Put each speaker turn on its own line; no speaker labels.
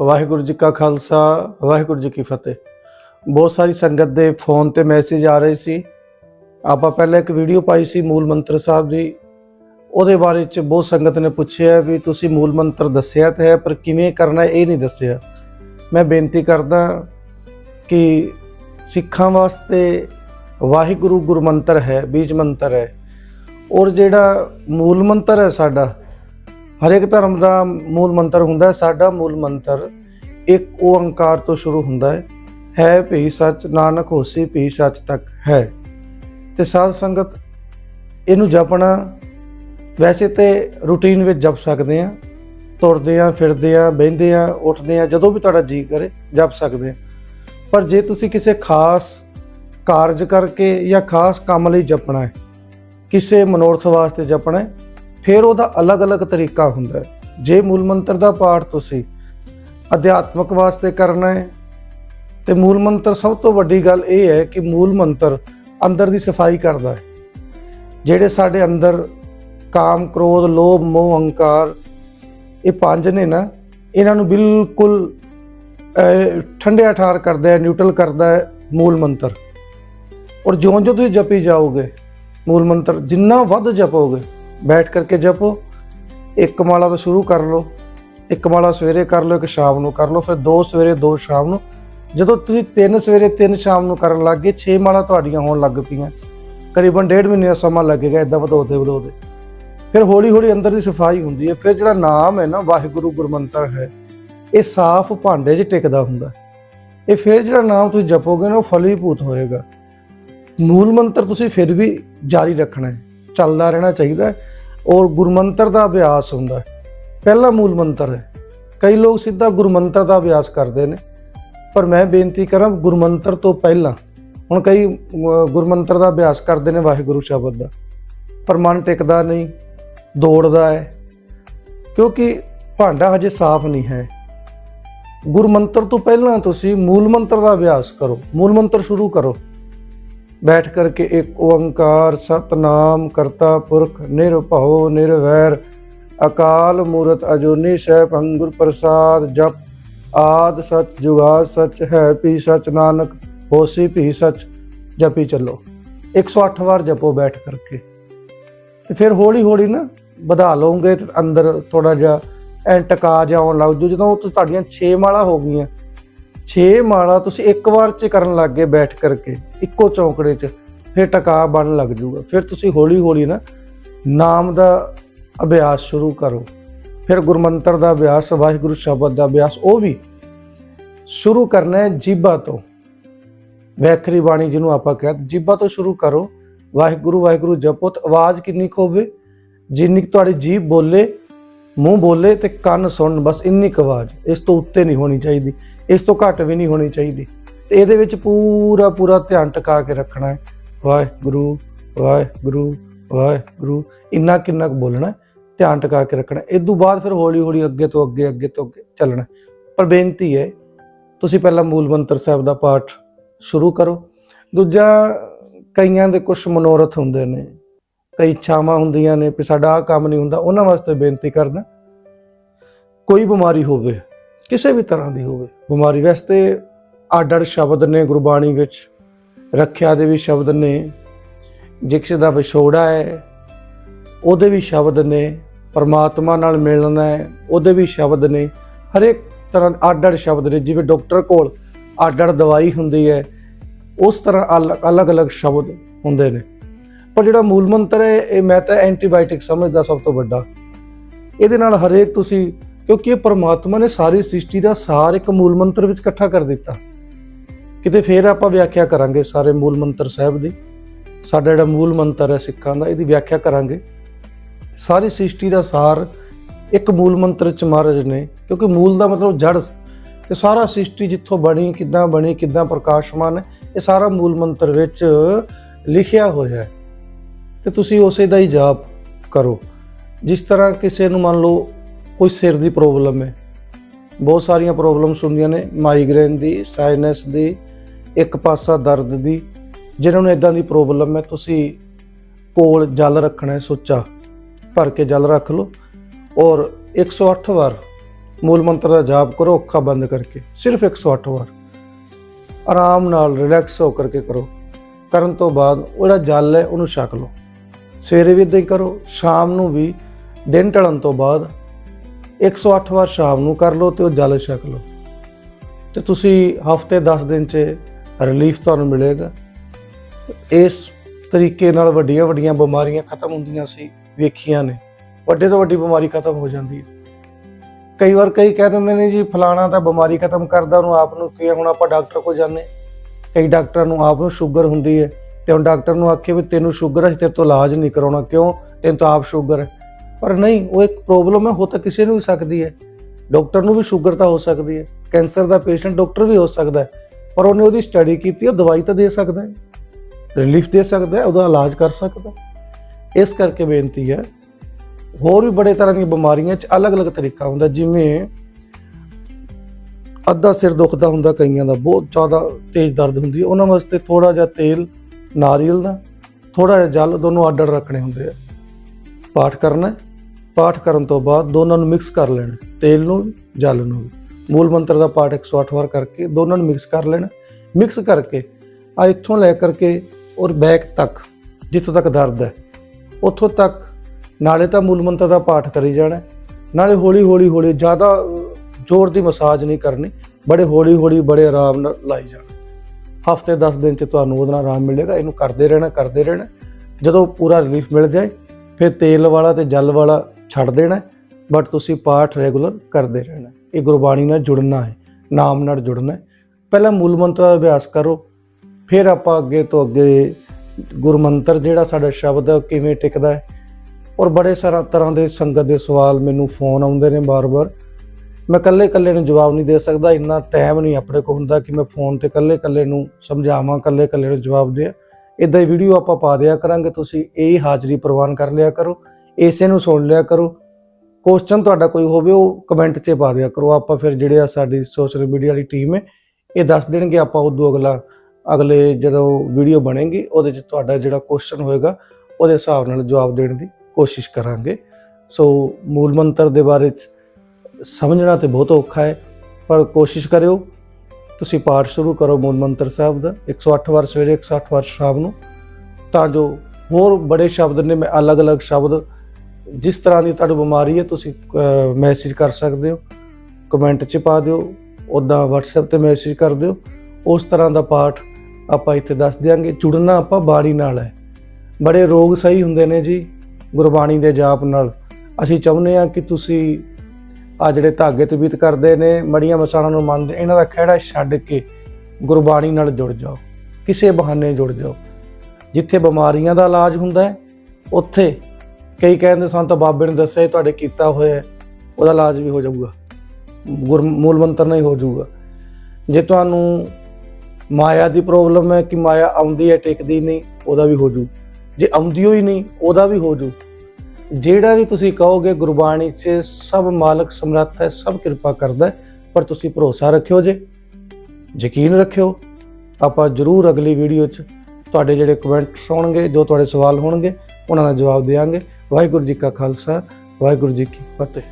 ਵਾਹਿਗੁਰੂ ਜੀ ਕਾ ਖਾਲਸਾ, ਵਾਹਿਗੁਰੂ ਜੀ ਕੀ ਫਤਿਹ। ਬਹੁਤ ਸਾਰੀ ਸੰਗਤ ਦੇ ਫੋਨ ਤੇ ਮੈਸੇਜ ਆ ਰਹੇ ਸੀ। ਆਪਾਂ ਪਹਿਲਾਂ ਇੱਕ ਵੀਡੀਓ ਪਾਈ ਸੀ ਮੂਲ ਮੰਤਰ ਸਾਹਿਬ ਦੀ। ਉਹਦੇ ਬਾਰੇ ਚ ਬਹੁਤ ਸੰਗਤ ਨੇ ਪੁੱਛਿਆ ਵੀ ਤੁਸੀਂ ਮੂਲ ਮੰਤਰ ਦੱਸਿਆ ਤਾਂ ਹੈ, ਪਰ ਕਿਵੇਂ ਕਰਨਾ ਇਹ ਨਹੀਂ ਦੱਸਿਆ। ਮੈਂ ਬੇਨਤੀ ਕਰਦਾ ਕਿ ਸਿੱਖਾਂ ਵਾਸਤੇ ਵਾਹਿਗੁਰੂ ਗੁਰਮੰਤਰ ਹੈ, ਬੀਜ ਮੰਤਰ ਹੈ। ਔਰ ਜਿਹੜਾ ਮੂਲ ਮੰਤਰ ਹੈ ਸਾਡਾ ਹਰੇਕ ਧਰਮ ਦਾ ਮੂਲ ਮੰਤਰ ਹੁੰਦਾ ਸਾਡਾ ਮੂਲ ਮੰਤਰ ਇੱਕ ਓੰਕਾਰ ਤੋਂ ਸ਼ੁਰੂ ਹੁੰਦਾ ਹੈ। ਹੈ ਭਈ ਸੱਚ, ਨਾਨਕ ਹੋਸੀ ਭਈ ਸੱਚ ਤੱਕ ਹੈ। ਤੇ ਸਾਧ ਸੰਗਤ ਇਹਨੂੰ ਜਪਣਾ, ਵੈਸੇ ਤੇ ਰੂਟੀਨ ਵਿੱਚ ਜਪ ਸਕਦੇ ਆ ਤੁਰਦੇ ਆ ਫਿਰਦੇ ਆ ਬਹਿੰਦੇ ਆ ਉੱਠਦੇ ਆ ਜਦੋਂ ਵੀ ਤੁਹਾਡਾ ਜੀ ਕਰੇ ਜਪ ਸਕਦੇ ਆ ਪਰ ਜੇ ਤੁਸੀਂ ਕਿਸੇ ਖਾਸ ਕਾਰਜ ਕਰਕੇ ਜਾਂ ਖਾਸ ਕੰਮ ਲਈ ਜਪਣਾ ਹੈ, ਕਿਸੇ ਮਨੋਰਥ ਵਾਸਤੇ ਜਪਣਾ ਹੈ ਫਿਰ ਉਹਦਾ ਅਲੱਗ-ਅਲੱਗ ਤਰੀਕਾ ਹੁੰਦਾ ਹੈ। ਜੇ ਮੂਲ ਮੰਤਰ ਦਾ ਪਾਠ ਤੁਸੀਂ ਅਧਿਆਤਮਕ ਵਾਸਤੇ ਕਰਨਾ ਹੈ, ਤੇ ਮੂਲ ਮੰਤਰ ਸਭ ਤੋਂ ਵੱਡੀ ਗੱਲ ਇਹ ਹੈ ਕਿ ਮੂਲ ਮੰਤਰ ਅੰਦਰ ਦੀ ਸਫ਼ਾਈ ਕਰਦਾ ਹੈ। ਜਿਹੜੇ ਸਾਡੇ ਅੰਦਰ ਕਾਮ, ਕ੍ਰੋਧ, ਲੋਭ, ਮੋਹ ਹੰਕਾਰ ਇਹ ਪੰਜ ਨੇ ਨਾ, ਇਹਨਾਂ ਨੂੰ ਬਿਲਕੁਲ ਠੰਡਿਆ ਠਾਰ ਕਰਦਾ ਹੈ ਨਿਊਟਰਲ ਕਰਦਾ ਹੈ ਮੂਲ ਮੰਤਰ ਔਰ ਜਿਉਂ-ਜਿਉਂ ਤੁਸੀਂ ਜਪੀ ਜਾਓਗੇ ਮੂਲ ਮੰਤਰ ਜਿੰਨਾ ਵੱਧ ਜਪੋਗੇ ਬੈਠ ਕਰਕੇ ਜਪੋ। ਇੱਕ ਮਾਲਾ ਤੋਂ ਸ਼ੁਰੂ ਕਰ ਲਓ। ਇੱਕ ਮਾਲਾ ਸਵੇਰੇ ਕਰ ਲਓ, ਇੱਕ ਸ਼ਾਮ ਨੂੰ ਕਰ ਲਓ। ਫਿਰ ਦੋ ਸਵੇਰੇ, ਦੋ ਸ਼ਾਮ ਨੂੰ। ਜਦੋਂ ਤੁਸੀਂ ਤਿੰਨ ਸਵੇਰੇ, ਤਿੰਨ ਸ਼ਾਮ ਨੂੰ ਕਰਨ ਲੱਗ ਗਏ 6 ਮਾਲਾ ਤੁਹਾਡੀਆਂ ਹੋਣ ਲੱਗ ਪਈਆਂ। ਕਰੀਬਨ ਡੇਢ ਮਹੀਨੇ ਦਾ ਸਮਾਂ ਲੱਗੇਗਾ ਇਦਾਂ ਵਧਾਉਂਦੇ ਵਧਾਉਂਦੇ। ਫਿਰ ਹੌਲੀ ਹੌਲੀ ਅੰਦਰ ਦੀ ਸਫ਼ਾਈ ਹੁੰਦੀ ਹੈ। ਫਿਰ ਜਿਹੜਾ ਨਾਮ ਹੈ ਨਾ, ਵਾਹਿਗੁਰੂ ਗੁਰਮੰਤਰ ਹੈ, ਇਹ ਸਾਫ਼ ਭਾਂਡੇ 'ਚ ਟਿਕਦਾ ਹੁੰਦਾ ਇਹ ਫਿਰ ਜਿਹੜਾ ਨਾਮ ਤੁਸੀਂ ਜਪੋਗੇ ਨਾ, ਉਹ ਫਲੀਭੂਤ ਹੋਏਗਾ। ਮੂਲ ਮੰਤਰ ਤੁਸੀਂ ਫਿਰ ਵੀ ਜਾਰੀ ਰੱਖਣਾ ਹੈ। ਚੱਲਦਾ ਰਹਿਣਾ ਚਾਹੀਦਾ ਹੈ। ਔਰ ਗੁਰਮੰਤਰ ਦਾ ਅਭਿਆਸ ਹੁੰਦਾ ਹੈ। ਪਹਿਲਾ ਮੂਲ ਮੰਤਰ ਹੈ। ਕਈ ਲੋਕ ਸਿੱਧਾ ਗੁਰਮੰਤਰ ਦਾ ਅਭਿਆਸ ਕਰਦੇ ਨੇ। ਪਰ ਮੈਂ ਬੇਨਤੀ ਕਰਾਂ ਗੁਰਮੰਤਰ ਤੋਂ ਪਹਿਲਾਂ। ਹੁਣ ਕਈ ਅਹ, ਗੁਰਮੰਤਰ ਦਾ ਅਭਿਆਸ ਕਰਦੇ ਨੇ ਵਾਹਿਗੁਰੂ ਸ਼ਬਦ ਦਾ। ਪਰ ਮਨ ਟਿਕਦਾ ਨਹੀਂ ਦੌੜਦਾ ਹੈ। ਕਿਉਂਕਿ ਭਾਂਡਾ ਹਜੇ ਸਾਫ਼ ਨਹੀਂ ਹੈ। ਗੁਰਮੰਤਰ ਤੋਂ ਪਹਿਲਾਂ ਤੁਸੀਂ ਮੂਲ ਮੰਤਰ ਦਾ ਅਭਿਆਸ ਕਰੋ। ਮੂਲ ਮੰਤਰ ਸ਼ੁਰੂ ਕਰੋ। ਬੈਠ ਕਰਕੇ ਇੱਕ ਓੰਕਾਰ ਸਤਨਾਮ ਕਰਤਾ ਪੁਰਖ, ਨਿਰਭਉ, ਨਿਰਵੈਰ, ਅਕਾਲ ਮੂਰਤ ਅਜੂਨੀ ਸਹਿਬ, ਅੰਗੁਰ ਪ੍ਰਸਾਦ ਜਪ, ਆਦ ਸਚ ਜੁਗਾ ਸਚ, ਹੈ ਪੀ ਸਚ, ਨਾਨਕ, ਹੋਸੀ ਪੀ ਸਚ, ਜਪੀ ਚੱਲੋ। 108 ਵਾਰ ਜਪੋ ਬੈਠ ਕਰਕੇ। ਤੇ ਫਿਰ ਹੌਲੀ ਹੌਲੀ ਨਾ ਵਧਾ ਲਓਗੇ ਤੇ ਅੰਦਰ ਥੋੜਾ ਜਿਹਾ ਐ ਟਕਾ ਜਾਉਣ ਲੱਗ ਜੂ ਜਦੋਂ ਤੁਸੀਂ ਤੁਹਾਡੀਆਂ 6 ਮਾਲਾ ਹੋ ਗਈਆਂ 6 ਮਾਲਾ ਤੁਸੀਂ ਇੱਕ ਵਾਰ ਚ ਕਰਨ ਲੱਗ ਗਏ ਬੈਠ ਕਰਕੇ, ਇੱਕੋ ਚੌਂਕੜੇ 'ਚ, ਫਿਰ ਟਕਾ ਬਣਨ ਲੱਗ ਜਾਊਗਾ ਫਿਰ ਤੁਸੀਂ ਹੌਲੀ ਹੌਲੀ ਨਾ ਨਾਮ ਦਾ ਅਭਿਆਸ ਸ਼ੁਰੂ ਕਰੋ। ਫਿਰ ਗੁਰਮੰਤਰ ਦਾ ਅਭਿਆਸ, ਵਾਹਿਗੁਰੂ ਸ਼ਬਦ ਦਾ ਅਭਿਆਸ, ਉਹ ਵੀ ਸ਼ੁਰੂ ਕਰਨਾ ਹੈ ਜੀਭਾ ਤੋਂ। ਵੈਖਰੀ ਬਾਣੀ ਜਿਹਨੂੰ ਆਪਾਂ ਕਹਿੰਦੇ ਜੀਭਾ ਤੋਂ ਸ਼ੁਰੂ ਕਰੋ। ਵਾਹਿਗੁਰੂ ਵਾਹਿਗੁਰੂ ਜਪੋ ਤੇ ਆਵਾਜ਼ ਕਿੰਨੀ ਕੁ ਹੋਵੇ? ਜਿੰਨੀ ਕੁ ਤੁਹਾਡੀ ਜੀਭ ਬੋਲੇ, ਮੂੰਹ ਬੋਲੇ ਤੇ ਕੰਨ ਸੁਣਨ, ਬਸ ਇੰਨੀ ਕੁ ਆਵਾਜ਼। ਇਸ ਤੋਂ ਉੱਤੇ ਨਹੀਂ ਹੋਣੀ ਚਾਹੀਦੀ। ਇਸ ਤੋਂ ਘੱਟ ਵੀ ਨਹੀਂ ਹੋਣੀ ਚਾਹੀਦੀ। ਤੇ ਇਹਦੇ ਵਿੱਚ ਪੂਰਾ ਪੂਰਾ ਧਿਆਨ ਟਿਕਾ ਕੇ ਰੱਖਣਾ ਹੈ। ਵਾਹਿਗੁਰੂ ਵਾਹਿਗੁਰੂ ਵਾਹਿਗੁਰੂ। ਇੰਨਾ ਕਿੰਨਾ ਕੁ ਬੋਲਣਾ ਧਿਆਨ ਟਿਕਾ ਕੇ ਰੱਖਣਾ ਇਸ ਤੋਂ ਬਾਅਦ ਫਿਰ ਹੌਲੀ ਹੌਲੀ ਅੱਗੇ ਤੋਂ ਅੱਗੇ ਅੱਗੇ ਤੋਂ ਅੱਗੇ ਚੱਲਣਾ ਪਰ ਬੇਨਤੀ ਹੈ, ਤੁਸੀਂ ਪਹਿਲਾਂ ਮੂਲ ਮੰਤਰ ਸਾਹਿਬ ਦਾ ਪਾਠ ਸ਼ੁਰੂ ਕਰੋ। ਦੂਜਾ, ਕਈਆਂ ਦੇ ਕੁਝ ਮਨੋਰਥ ਹੁੰਦੇ ਨੇ, ਕਈ ਇੱਛਾਵਾਂ ਹੁੰਦੀਆਂ ਨੇ ਕਿ ਸਾਡਾ ਆਹ ਕੰਮ ਨਹੀਂ ਹੁੰਦਾ, ਉਹਨਾਂ ਵਾਸਤੇ ਬੇਨਤੀ ਕਰਨਾ ਕੋਈ ਬਿਮਾਰੀ ਹੋਵੇ ਕਿਸੇ ਵੀ ਤਰ੍ਹਾਂ ਦੀ ਹੋਵੇ। ਬਿਮਾਰੀ ਵਾਸਤੇ ਅੱਡ ਅੱਡ ਸ਼ਬਦ ਨੇ ਗੁਰਬਾਣੀ ਵਿੱਚ ਰੱਖਿਆ ਦੇ ਵੀ ਸ਼ਬਦ ਨੇ, ਜਿਕਸ ਦਾ ਵਿਛੋੜਾ ਹੈ, ਉਹਦੇ ਵੀ ਸ਼ਬਦ ਨੇ, ਪਰਮਾਤਮਾ ਨਾਲ ਮਿਲਣਾ ਹੈ, ਉਹਦੇ ਵੀ ਸ਼ਬਦ ਨੇ। ਹਰੇਕ ਤਰ੍ਹਾਂ ਅੱਡ ਅੱਡ ਸ਼ਬਦ ਨੇ, ਜਿਵੇਂ ਡਾਕਟਰ ਕੋਲ ਅੱਡ ਅੱਡ ਦਵਾਈ ਹੁੰਦੀ ਹੈ, ਉਸ ਤਰ੍ਹਾਂ ਅਲ- ਅਲੱਗ-ਅਲੱਗ ਸ਼ਬਦ ਹੁੰਦੇ ਨੇ। ਪਰ ਜਿਹੜਾ ਮੂਲ ਮੰਤਰ ਹੈ, ਇਹ ਮੈਂ ਤਾਂ ਐਂਟੀਬਾਇਓਟਿਕ ਸਮਝਦਾ ਸਭ ਤੋਂ ਵੱਡਾ। ਇਹਦੇ ਨਾਲ ਹਰੇਕ ਤੁਸੀਂ ਕਿਉਂਕਿ ਇਹ ਪਰਮਾਤਮਾ ਨੇ ਸਾਰੀ ਸ੍ਰਿਸ਼ਟੀ ਦਾ ਸਾਰ ਇੱਕ ਮੂਲ ਮੰਤਰ ਵਿੱਚ ਇਕੱਠਾ ਕਰ ਦਿੱਤਾ। ਕਿਤੇ ਫੇਰ ਆਪਾਂ ਵਿਆਖਿਆ ਕਰਾਂਗੇ ਸਾਰੇ ਮੂਲ ਮੰਤਰ ਸਾਹਿਬ ਦੀ। ਸਾਡਾ ਜਿਹੜਾ ਮੂਲ ਮੰਤਰ ਹੈ ਸਿੱਖਾਂ ਦਾ, ਇਹਦੀ ਵਿਆਖਿਆ ਕਰਾਂਗੇ। ਸਾਰੀ ਸ੍ਰਿਸ਼ਟੀ ਦਾ ਸਾਰ ਇੱਕ ਮੂਲ ਮੰਤਰ ਚ ਮਹਾਰਾਜ ਨੇ, ਕਿਉਂਕਿ ਮੂਲ ਦਾ ਮਤਲਬ ਜੜ ਤੇ ਸਾਰਾ ਸ੍ਰਿਸ਼ਟੀ ਜਿੱਥੋਂ ਬਣੀ, ਕਿੱਦਾਂ ਬਣੀ, ਕਿੱਦਾਂ ਪ੍ਰਕਾਸ਼ਮਾਨ ਹੈ, ਇਹ ਸਾਰਾ ਮੂਲ ਮੰਤਰ ਵਿੱਚ ਲਿਖਿਆ ਹੋਇਆ ਹੈ। ਤੇ ਤੁਸੀਂ ਉਸੇ ਦਾ ਹੀ ਜਾਪ ਕਰੋ। ਜਿਸ ਤਰ੍ਹਾਂ ਕਿਸੇ ਨੂੰ ਮੰਨ ਲਓ ਕੋਈ ਸਿਰ ਦੀ ਪ੍ਰੋਬਲਮ ਹੈ। ਬਹੁਤ ਸਾਰੀਆਂ ਪ੍ਰੋਬਲਮਸ ਹੁੰਦੀਆਂ ਨੇ। ਮਾਈਗ੍ਰੇਨ ਦੀ ਸਾਈਨਸ ਦੀ, ਇੱਕ ਪਾਸਾ ਦਰਦ ਦੀ, ਜਿਹਨਾਂ ਨੂੰ ਇਦਾਂ ਦੀ ਪ੍ਰੋਬਲਮ ਹੈ। ਤੁਸੀਂ ਕੋਲ ਜਲ ਰੱਖਣਾ ਹੈ, ਸੁੱਚਾ ਭਰ ਕੇ ਜਲ ਰੱਖ ਲਓ। ਔਰ 108 ਵਾਰ ਮੂਲ ਮੰਤਰ ਦਾ ਜਾਪ ਕਰੋ, ਅੱਖਾਂ ਬੰਦ ਕਰਕੇ। ਸਿਰਫ 108 ਵਾਰ। ਆਰਾਮ ਨਾਲ ਰਿਲੈਕਸ ਹੋ ਕਰਕੇ ਕਰੋ। ਕਰਨ ਤੋਂ ਬਾਅਦ ਉਹ ਜਿਹੜਾ ਜਲ ਹੈ, ਉਹਨੂੰ ਛਕ ਲਓ। ਸਵੇਰੇ ਵੀ ਇਦਾਂ ਹੀ ਕਰੋ। ਸ਼ਾਮ ਨੂੰ ਵੀ ਦਿਨ ਢਲਣ ਤੋਂ ਬਾਅਦ 108 ਵਾਰ ਸ਼ਾਮ ਨੂੰ ਕਰ ਲਓ ਤੇ ਉਹ ਜਲ ਛਕ ਲਓ। ਤੇ ਤੁਸੀਂ ਹਫ਼ਤੇ 10 ਦਿਨ ਚ ਰਿਲੀਫ ਤੁਹਾਨੂੰ ਮਿਲੇਗਾ। ਇਸ ਤਰੀਕੇ ਨਾਲ ਵੱਡੀਆਂ ਵੱਡੀਆਂ ਬਿਮਾਰੀਆਂ ਖਤਮ ਹੁੰਦੀਆਂ ਸੀ, ਵੇਖੀਆਂ ਨੇ। ਵੱਡੇ ਤੋਂ ਵੱਡੀ ਬਿਮਾਰੀ ਖਤਮ ਹੋ ਜਾਂਦੀ ਹੈ। ਕਈ ਵਾਰ ਕਈ ਕਹਿ ਦਿੰਦੇ ਨੇ ਜੀ, ਫਲਾਣਾ ਤਾਂ ਬਿਮਾਰੀ ਖਤਮ ਕਰਦਾ, ਉਹਨੂੰ ਆਪ ਨੂੰ ਕੀ ਹੁਣ ਆਪਾਂ ਡਾਕਟਰ ਕੋਲ ਜਾਂਦੇ ਕਈ ਡਾਕਟਰਾਂ ਨੂੰ ਆਪ ਨੂੰ ਸ਼ੂਗਰ ਹੁੰਦੀ ਹੈ। ਤੇ ਹੁਣ ਡਾਕਟਰ ਨੂੰ ਆਖੇ ਵੀ ਤੈਨੂੰ ਸ਼ੂਗਰ ਹੈ ਅਸੀਂ ਤੇਰੇ ਤੋਂ ਇਲਾਜ ਨਹੀਂ ਕਰਾਉਣਾ। ਕਿਉਂ? ਤੈਨੂੰ ਤਾਂ ਆਪ ਸ਼ੂਗਰ ਹੈ। ਪਰ ਨਹੀਂ, ਉਹ ਇੱਕ ਪ੍ਰੋਬਲਮ ਹੈ, ਹੋ ਤਾਂ ਕਿਸੇ ਨੂੰ ਵੀ ਸਕਦੀ ਹੈ। ਡਾਕਟਰ ਨੂੰ ਵੀ ਸ਼ੂਗਰ ਤਾਂ ਹੋ ਸਕਦੀ ਹੈ। ਕੈਂਸਰ ਦਾ ਪੇਸ਼ੈਂਟ ਡਾਕਟਰ ਵੀ ਹੋ ਸਕਦਾ ਹੈ। ਪਰ ਉਹਨੇ ਉਹਦੀ ਸਟੱਡੀ ਕੀਤੀ, ਉਹ ਦਵਾਈ ਤਾਂ ਦੇ ਸਕਦਾ ਹੈ। ਰਿਲੀਫ ਦੇ ਸਕਦਾ ਹੈ, ਉਹਦਾ ਇਲਾਜ ਕਰ ਸਕਦਾ ਇਸ ਕਰਕੇ ਬੇਨਤੀ ਹੈ, ਹੋਰ ਵੀ ਬੜੇ ਤਰ੍ਹਾਂ ਦੀਆਂ ਬਿਮਾਰੀਆਂ 'ਚ ਅਲੱਗ-ਅਲੱਗ ਤਰੀਕਾ ਹੁੰਦਾ, ਜਿਵੇਂ ਅੱਧਾ ਸਿਰ ਦੁਖਦਾ ਹੁੰਦਾ, ਕਈਆਂ ਦਾ ਬਹੁਤ ਜ਼ਿਆਦਾ ਤੇਜ਼ ਦਰਦ ਹੁੰਦੀ ਹੈ। ਉਹਨਾਂ ਵਾਸਤੇ ਥੋੜਾ ਜਿਹਾ ਤੇਲ, ਨਾਰੀਅਲ ਦਾ ਥੋੜਾ ਜਿਹਾ ਜਲ ਦੋਨੋਂ ਅੱਡ ਅੱਡ ਰੱਖਣੇ ਹੁੰਦੇ ਆ। ਪਾਠ ਕਰਨਾ ਪਾਠ ਕਰਨ ਤੋਂ ਬਾਅਦ ਦੋਨਾਂ ਨੂੰ ਮਿਕਸ ਕਰ ਲੈਣਾ, ਤੇਲ ਨੂੰ ਵੀ, ਜਲ ਨੂੰ ਵੀ। ਮੂਲ ਮੰਤਰ ਦਾ ਪਾਠ 108 ਵਾਰ ਕਰਕੇ ਦੋਨਾਂ ਨੂੰ ਮਿਕਸ ਕਰ ਲੈਣਾ। ਮਿਕਸ ਕਰਕੇ ਆ ਇੱਥੋਂ ਲੈ ਕਰਕੇ ਔਰ ਬੈਕ ਤੱਕ, ਜਿੱਥੋਂ ਤੱਕ ਦਰਦ ਹੈ, ਉੱਥੋਂ ਤੱਕ ਨਾਲੇ ਤਾਂ ਮੂਲ ਮੰਤਰ ਦਾ ਪਾਠ ਕਰੀ ਜਾਣਾ। ਨਾਲੇ ਹੌਲੀ ਹੌਲੀ ਹੌਲੀ ਜ਼ਿਆਦਾ ਜ਼ੋਰ ਦੀ ਮਸਾਜ ਨਹੀਂ ਕਰਨੀ, ਬੜੇ ਹੌਲੀ ਹੌਲੀ, ਬੜੇ ਆਰਾਮ ਨਾਲ ਲਾਈ ਜਾਣਾ। ਹਫ਼ਤੇ 10 ਦਿਨ ਚ ਤੁਹਾਨੂੰ ਉਹਦੇ ਨਾਲ ਆਰਾਮ ਮਿਲੇਗਾ, ਇਹਨੂੰ ਕਰਦੇ ਰਹਿਣਾ ਕਰਦੇ ਰਹਿਣਾ। ਜਦੋਂ ਪੂਰਾ ਰਿਲੀਫ ਮਿਲ ਜਾਏ, ਫਿਰ ਤੇਲ ਵਾਲਾ ਤੇ ਜਲ ਵਾਲਾ ਛੱਡ ਦੇਣਾ ਬਟ ਤੁਸੀਂ ਪਾਠ ਰੈਗੂਲਰ ਕਰਦੇ ਰਹਿਣਾ ਇਹ ਗੁਰਬਾਣੀ ਨਾਲ ਜੁੜਨਾ ਹੈ, ਨਾਮ ਨਾਲ ਜੁੜਨਾ ਹੈ। ਪਹਿਲਾਂ ਮੂਲ ਮੰਤਰ ਦਾ ਅਭਿਆਸ ਕਰੋ, ਫਿਰ ਆਪਾਂ ਅੱਗੇ ਤੋਂ ਅੱਗੇ ਗੁਰਮੰਤਰ ਜਿਹੜਾ ਸਾਡਾ ਸ਼ਬਦ ਹੈ ਉਹ ਕਿਵੇਂ ਟਿਕਦਾ ਹੈ। ਔਰ ਬੜੇ ਸਾਰਾ ਤਰ੍ਹਾਂ ਦੇ ਸੰਗਤ ਦੇ ਸਵਾਲ ਮੈਨੂੰ ਫੋਨ ਆਉਂਦੇ ਨੇ ਬਾਰ-ਬਾਰ। ਮੈਂ ਇਕੱਲੇ ਇਕੱਲੇ ਨੂੰ ਜਵਾਬ ਨਹੀਂ ਦੇ ਸਕਦਾ, ਇੰਨਾ ਟਾਈਮ ਨਹੀਂ ਆਪਣੇ ਕੋਲ ਹੁੰਦਾ ਕਿ ਮੈਂ ਫੋਨ ਤੇ ਇਕੱਲੇ ਇਕੱਲੇ ਨੂੰ ਸਮਝਾਵਾਂ ਇਕੱਲੇ ਇਕੱਲੇ ਨੂੰ ਜਵਾਬ ਦਿਆਂ। ਇਦਾਂ ਹੀ ਵੀਡੀਓ ਆਪਾਂ ਪਾ ਦਿਆ ਕਰਾਂਗੇ, ਤੁਸੀਂ ਇਹ ਹਾਜ਼ਰੀ ਪ੍ਰਵਾਨ ਕਰ ਲਿਆ ਕਰੋ। ਇਸੇ ਨੂੰ ਸੁਣ ਲਿਆ ਕਰੋ। ਕੁਐਸਚਨ ਤੁਹਾਡਾ ਕੋਈ ਹੋਵੇ, ਉਹ ਕਮੈਂਟ 'ਚ ਪਾ ਦਿਆ ਕਰੋ। ਆਪਾਂ ਫਿਰ ਜਿਹੜੇ ਆ ਸਾਡੀ ਸੋਸ਼ਲ ਮੀਡੀਆ ਵਾਲੀ ਟੀਮ ਹੈ, ਇਹ ਦੱਸ ਦੇਣਗੇ। ਆਪਾਂ ਉਦੋਂ ਅਗਲਾ, ਅਗਲੇ ਜਦੋਂ ਵੀਡੀਓ ਬਣੇਗੀ, ਉਹਦੇ 'ਚ ਤੁਹਾਡਾ ਜਿਹੜਾ ਕੁਐਸਚਨ ਹੋਏਗਾ, ਉਹਦੇ ਹਿਸਾਬ ਨਾਲ ਜਵਾਬ ਦੇਣ ਦੀ ਕੋਸ਼ਿਸ਼ ਕਰਾਂਗੇ। ਸੋ ਮੂਲ ਮੰਤਰ ਦੇ ਬਾਰੇ 'ਚ ਸਮਝਣਾ ਤੇ ਬਹੁਤ ਔਖਾ ਹੈ, ਪਰ ਕੋਸ਼ਿਸ਼ ਕਰਿਓ। ਤੁਸੀਂ ਪਾਠ ਸ਼ੁਰੂ ਕਰੋ ਮੂਲ ਮੰਤਰ ਸਾਹਿਬ ਦਾ। 108 ਵਾਰ ਸਵੇਰੇ 108 ਵਾਰ ਸ਼ਾਮ ਨੂੰ। ਤਾਂ ਜੋ ਹੋਰ ਬੜੇ ਸ਼ਬਦ ਨੇ, ਮੈਂ ਅਲੱਗ-ਅਲੱਗ ਸ਼ਬਦ ਜਿਸ ਤਰ੍ਹਾਂ ਦੀ ਤੁਹਾਨੂੰ ਬਿਮਾਰੀ ਹੈ, ਤੁਸੀਂ ਮੈਸੇਜ ਕਰ ਸਕਦੇ ਹੋ। ਕਮੈਂਟ 'ਚ ਪਾ ਦਿਓ ਉੱਦਾਂ WhatsApp ਤੇ ਮੈਸੇਜ ਕਰ ਦਿਓ। ਉਸ ਤਰ੍ਹਾਂ ਦਾ ਪਾਠ ਆਪਾਂ ਇੱਥੇ ਦੱਸ ਦਿਆਂਗੇ। ਜੁੜਨਾ ਆਪਾਂ ਬਾਣੀ ਨਾਲ ਹੈ। ਬੜੇ ਰੋਗ ਸਹੀ ਹੁੰਦੇ ਨੇ ਜੀ, ਗੁਰਬਾਣੀ ਦੇ ਜਾਪ ਨਾਲ। ਅਸੀਂ ਚਾਹੁੰਦੇ ਹਾਂ ਕਿ ਤੁਸੀਂ ਆ ਜਿਹੜੇ ਧਾਗੇ ਤਬੀਤ ਕਰਦੇ ਨੇ, ਮੜੀਆਂ ਮਸਾਣਾਂ ਨੂੰ ਮੰਨਦੇ, ਇਹਨਾਂ ਦਾ ਖਿਹੜਾ ਛੱਡ ਕੇ ਗੁਰਬਾਣੀ ਨਾਲ ਜੁੜ ਜਾਓ। ਕਿਸੇ ਬਹਾਨੇ ਜੁੜ ਜਾਓ। ਜਿੱਥੇ ਬਿਮਾਰੀਆਂ ਦਾ ਇਲਾਜ ਹੁੰਦਾ ਹੈ, ਉੱਥੇ ਕਈ ਕਹਿੰਦੇ ਸਾਨੂੰ ਤਾਂ ਬਾਬੇ ਨੇ ਦੱਸਿਆ ਇਹ ਤੁਹਾਡੇ ਕੀਤਾ ਹੋਇਆ ਉਹਦਾ ਇਲਾਜ ਵੀ ਹੋ ਜਾਊਗਾ। ਗੁਰ ਮੂਲ ਮੰਤਰ ਨਾਲ ਹੀ ਹੋ ਜਾਊਗਾ। ਜੇ ਤੁਹਾਨੂੰ ਮਾਇਆ ਦੀ ਪ੍ਰੋਬਲਮ ਹੈ ਕਿ ਮਾਇਆ ਆਉਂਦੀ ਹੈ, ਟਿਕਦੀ ਨਹੀਂ, ਉਹਦਾ ਵੀ ਹੋ ਜੂ ਜੇ ਆਉਂਦੀ ਹੋਈ ਨਹੀਂ, ਉਹਦਾ ਵੀ ਹੋ ਜੂ ਜਿਹੜਾ ਵੀ ਤੁਸੀਂ ਕਹੋਗੇ, ਗੁਰਬਾਣੀ 'ਚ ਸਭ ਮਾਲਕ ਸਮਰੱਥ ਹੈ, ਸਭ ਕਿਰਪਾ ਕਰਦਾ ਪਰ ਤੁਸੀਂ ਭਰੋਸਾ ਰੱਖਿਓ ਜੇ। ਯਕੀਨ ਰੱਖਿਓ। ਆਪਾਂ ਜ਼ਰੂਰ ਅਗਲੀ ਵੀਡੀਓ 'ਚ ਤੁਹਾਡੇ ਜਿਹੜੇ ਕਮੈਂਟਸ ਹੋਣਗੇ ਜੋ ਤੁਹਾਡੇ ਸਵਾਲ ਹੋਣਗੇ ਉਹਨਾਂ ਦਾ ਜਵਾਬ ਦੇਵਾਂਗੇ ਵਾਹਿਗੁਰੂ ਜੀ ਕਾ ਖਾਲਸਾ ਵਾਹਿਗੁਰੂ ਜੀ ਕੀ ਫਤਿਹ।